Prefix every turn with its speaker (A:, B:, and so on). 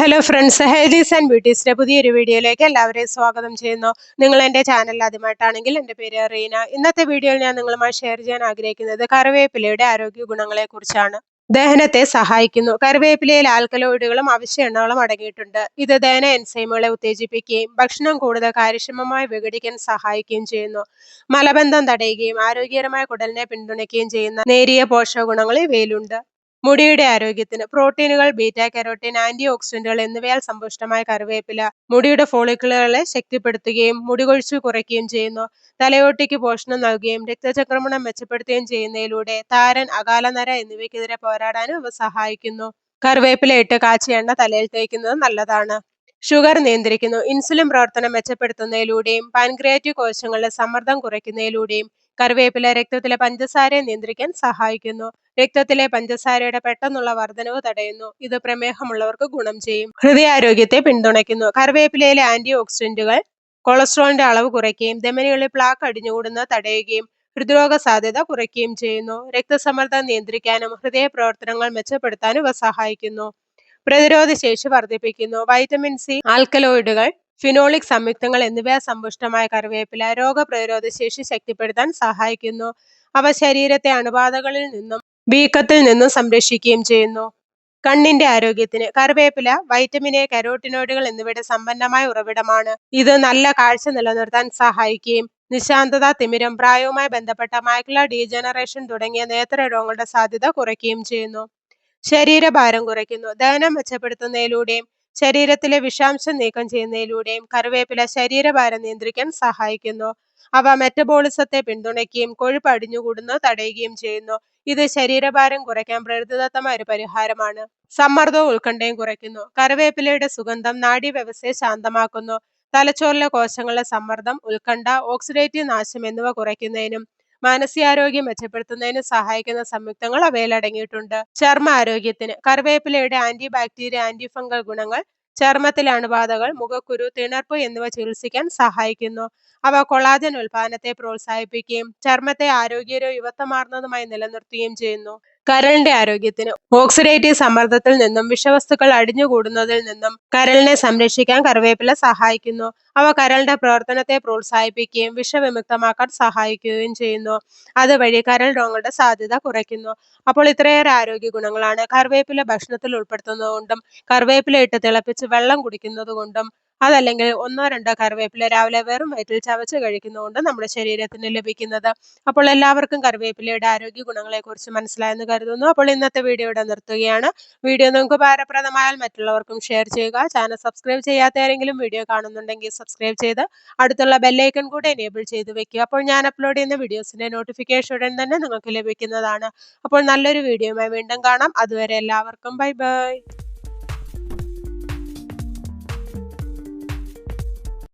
A: Hello friends healthies and ബ്യൂട്ടീസിന്റെ പുതിയൊരു വീഡിയോയിലേക്ക് എല്ലാവരെയും സ്വാഗതം ചെയ്യുന്നു. നിങ്ങൾ എന്റെ ചാനൽ ആദ്യമായിട്ടാണെങ്കിൽ എന്റെ പേര് റീന. ഇന്നത്തെ വീഡിയോയിൽ ഞാൻ നിങ്ങളുമായി ഷെയർ ചെയ്യാൻ ആഗ്രഹിക്കുന്നത് കറിവേപ്പിലയുടെ ആരോഗ്യ ഗുണങ്ങളെക്കുറിച്ചാണ് ദഹനത്തെ സഹായിക്കുന്നു. കറിവേപ്പിലയിൽ ആൽക്കലോയിഡുകളും അവശ്യ എണ്ണകളും അടങ്ങിയിട്ടുണ്ട്. ഇത് ദഹന എൻസൈമുകളെ ഉത്തേജിപ്പിക്കുകയും ഭക്ഷണം കൂടുതൽ കാര്യക്ഷമമായി വിഘടിക്കാൻ സഹായിക്കുകയും ചെയ്യുന്നു. മലബന്ധം തടയുകയും ആരോഗ്യകരമായ കുടലിനെ പിന്തുണയ്ക്കുകയും ചെയ്യുന്ന നേരിയ പോഷക ഗുണങ്ങൾ ഇവയിലുണ്ട്. മുടിയുടെ ആരോഗ്യത്തിന് പ്രോട്ടീനുകൾ ബീറ്റാ കരോട്ടീൻ ആന്റി ഓക്സിഡന്റുകൾ എന്നിവയാൽ സമ്പുഷ്ടമായ കറിവേപ്പില മുടിയുടെ ഫോളിക്കിളുകളെ ശക്തിപ്പെടുത്തുകയും മുടികൊഴിച്ചു കുറയ്ക്കുകയും ചെയ്യുന്നു. തലയോട്ടിക്ക് പോഷണം നൽകുകയും രക്തചക്രമണം മെച്ചപ്പെടുത്തുകയും ചെയ്യുന്നതിലൂടെ താരൻ അകാലനര എന്നിവയ്ക്കെതിരെ പോരാടാനും ഇവ സഹായിക്കുന്നു. കറിവേപ്പില ഇട്ട് കാച്ചിയ എണ്ണ തലയിൽ തേക്കുന്നത് നല്ലതാണ്. ഷുഗർ നിയന്ത്രിക്കുന്നു. ഇൻസുലിൻ പ്രവർത്തനം മെച്ചപ്പെടുത്തുന്നതിലൂടെയും പാൻക്രിയാറ്റിക് കോശങ്ങളുടെ സമ്മർദ്ദം കുറയ്ക്കുന്നതിലൂടെയും കറിവേപ്പില രക്തത്തിലെ പഞ്ചസാരയെ നിയന്ത്രിക്കാൻ സഹായിക്കുന്നു. രക്തത്തിലെ പഞ്ചസാരയുടെ പെട്ടെന്നുള്ള വർധനവ് തടയുന്നു. ഇത് പ്രമേഹമുള്ളവർക്ക് ഗുണം ചെയ്യും. ഹൃദയാരോഗ്യത്തെ പിന്തുണയ്ക്കുന്നു. കറിവേപ്പിലയിലെ ആന്റി ഓക്സിഡന്റുകൾ കൊളസ്ട്രോളിന്റെ അളവ് കുറയ്ക്കുകയും ധമനികളിൽ പ്ലാക്ക് അടിഞ്ഞുകൂടുന്നത് തടയുകയും ഹൃദ്രോഗ സാധ്യത കുറയ്ക്കുകയും ചെയ്യുന്നു. രക്തസമ്മർദ്ദം നിയന്ത്രിക്കാനും ഹൃദയ പ്രവർത്തനങ്ങൾ മെച്ചപ്പെടുത്താനും ഇവ സഹായിക്കുന്നു. പ്രതിരോധ ശേഷി വർദ്ധിപ്പിക്കുന്നു. വൈറ്റമിൻ സി ആൽക്കലോയിഡുകൾ ഫിനോളിക് സംയുക്തങ്ങൾ എന്നിവ സമ്പുഷ്ടമായ കറിവേപ്പില രോഗപ്രതിരോധ ശേഷി ശക്തിപ്പെടുത്താൻ സഹായിക്കുന്നു. അവ ശരീരത്തെ അണുബാധകളിൽ നിന്നും വീക്കത്തിൽ നിന്നും സംരക്ഷിക്കുകയും ചെയ്യുന്നു. കണ്ണിന്റെ ആരോഗ്യത്തിന് കറിവേപ്പില വൈറ്റമിൻ എ കരോട്ടിനോയിഡുകൾ എന്നിവയുടെ സമ്പന്നമായ ഉറവിടമാണ്. ഇത് നല്ല കാഴ്ച നിലനിർത്താൻ സഹായിക്കുകയും നിശാന്തത തിമിരം പ്രായവുമായി ബന്ധപ്പെട്ട മൈക്ല ഡീജനറേഷൻ തുടങ്ങിയ നേത്രരോഗങ്ങളുടെ സാധ്യത കുറയ്ക്കുകയും ചെയ്യുന്നു. ശരീരഭാരം കുറയ്ക്കുന്നു. ദഹനം മെച്ചപ്പെടുത്തുന്നതിലൂടെയും ശരീരത്തിലെ വിഷാംശം നീക്കം ചെയ്യുന്നതിലൂടെയും കറിവേപ്പില ശരീരഭാരം നിയന്ത്രിക്കാൻ സഹായിക്കുന്നു. അവ മെറ്റബോളിസത്തെ പിന്തുണയ്ക്കുകയും കൊഴുപ്പ് അടിഞ്ഞുകൂടുന്നത് തടയുകയും ചെയ്യുന്നു. ഇത് ശരീരഭാരം കുറയ്ക്കാൻ പ്രകൃതിദത്തമായ ഒരു പരിഹാരമാണ്. സമ്മർദ്ദവും ഉത്കണ്ഠയും കുറയ്ക്കുന്നു. കറിവേപ്പിലയുടെ സുഗന്ധം നാഡീവ്യവസ്ഥയെ ശാന്തമാക്കുന്നു. തലച്ചോറിലെ കോശങ്ങളുടെ സമ്മർദ്ദം ഉത്കണ്ഠ ഓക്സിഡേറ്റീവ് നാശം എന്നിവ കുറയ്ക്കുന്നതിനും മാനസികാരോഗ്യം മെച്ചപ്പെടുത്തുന്നതിന് സഹായിക്കുന്ന സംയുക്തങ്ങൾ അവയിൽ അടങ്ങിയിട്ടുണ്ട്. ചർമ്മ ആരോഗ്യത്തിന് കറിവേപ്പിലയുടെ ആന്റി ബാക്ടീരിയ ആന്റി ഫംഗൽ ഗുണങ്ങൾ ചർമ്മത്തിലെ അണുബാധകൾ മുഖക്കുരു തിണർപ്പ് എന്നിവ ചികിത്സിക്കാൻ സഹായിക്കുന്നു. അവ കൊളാജൻ ഉൽപാദനത്തെ പ്രോത്സാഹിപ്പിക്കുകയും ചർമ്മത്തെ ആരോഗ്യകരവും യുവത്വമാർന്നതുമായി നിലനിർത്തുകയും ചെയ്യുന്നു. കരളിന്റെ ആരോഗ്യത്തിന്. ഓക്സിഡേറ്റീവ് സമ്മർദ്ദത്തിൽ നിന്നും വിഷവസ്തുക്കൾ അടിഞ്ഞുകൂടുന്നതിൽ നിന്നും കരളിനെ സംരക്ഷിക്കാൻ കറിവേപ്പില സഹായിക്കുന്നു. അവ കരളിന്റെ പ്രവർത്തനത്തെ പ്രോത്സാഹിപ്പിക്കുകയും വിഷവിമുക്തമാക്കാൻ സഹായിക്കുകയും ചെയ്യുന്നു. അതുവഴി കരൾ രോഗങ്ങളുടെ സാധ്യത കുറയ്ക്കുന്നു. അപ്പോൾ ഇത്രയേറെ ആരോഗ്യ ഗുണങ്ങളാണ് കറിവേപ്പില ഭക്ഷണത്തിൽ ഉൾപ്പെടുത്തുന്നതുകൊണ്ടും കറിവേപ്പില ഇട്ട് തിളപ്പിച്ച് വെള്ളം കുടിക്കുന്നത് കൊണ്ടും അതല്ലെങ്കിൽ ഒന്നോ രണ്ടോ കറിവേപ്പില രാവിലെ വെറും വയറ്റിൽ ചവച്ച് കഴിക്കുന്നതുകൊണ്ട് നമ്മുടെ ശരീരത്തിന് ലഭിക്കുന്നത്. അപ്പോൾ എല്ലാവർക്കും കറിവേപ്പിലയുടെ ആരോഗ്യ ഗുണങ്ങളെക്കുറിച്ച് മനസ്സിലായെന്ന് കരുതുന്നു. അപ്പോൾ ഇന്നത്തെ വീഡിയോ ഇവിടെ നിർത്തുകയാണ്. വീഡിയോ നിങ്ങൾക്ക് ഉപകാരപ്രദമായാൽ മറ്റുള്ളവർക്കും ഷെയർ ചെയ്യുക. ചാനൽ സബ്സ്ക്രൈബ് ചെയ്യാത്ത ആരെങ്കിലും വീഡിയോ കാണുന്നുണ്ടെങ്കിൽ സബ്സ്ക്രൈബ് ചെയ്ത് അടുത്തുള്ള ബെല്ലൈക്കൺ കൂടെ എനേബിൾ ചെയ്ത് വെക്കുക. അപ്പോൾ ഞാൻ അപ്ലോഡ് ചെയ്യുന്ന വീഡിയോസിന്റെ നോട്ടിഫിക്കേഷൻ ഉടൻ തന്നെ നിങ്ങൾക്ക് ലഭിക്കുന്നതാണ്. അപ്പോൾ നല്ലൊരു വീഡിയോയുമായി വീണ്ടും കാണാം. അതുവരെ എല്ലാവർക്കും ബൈ ബൈ.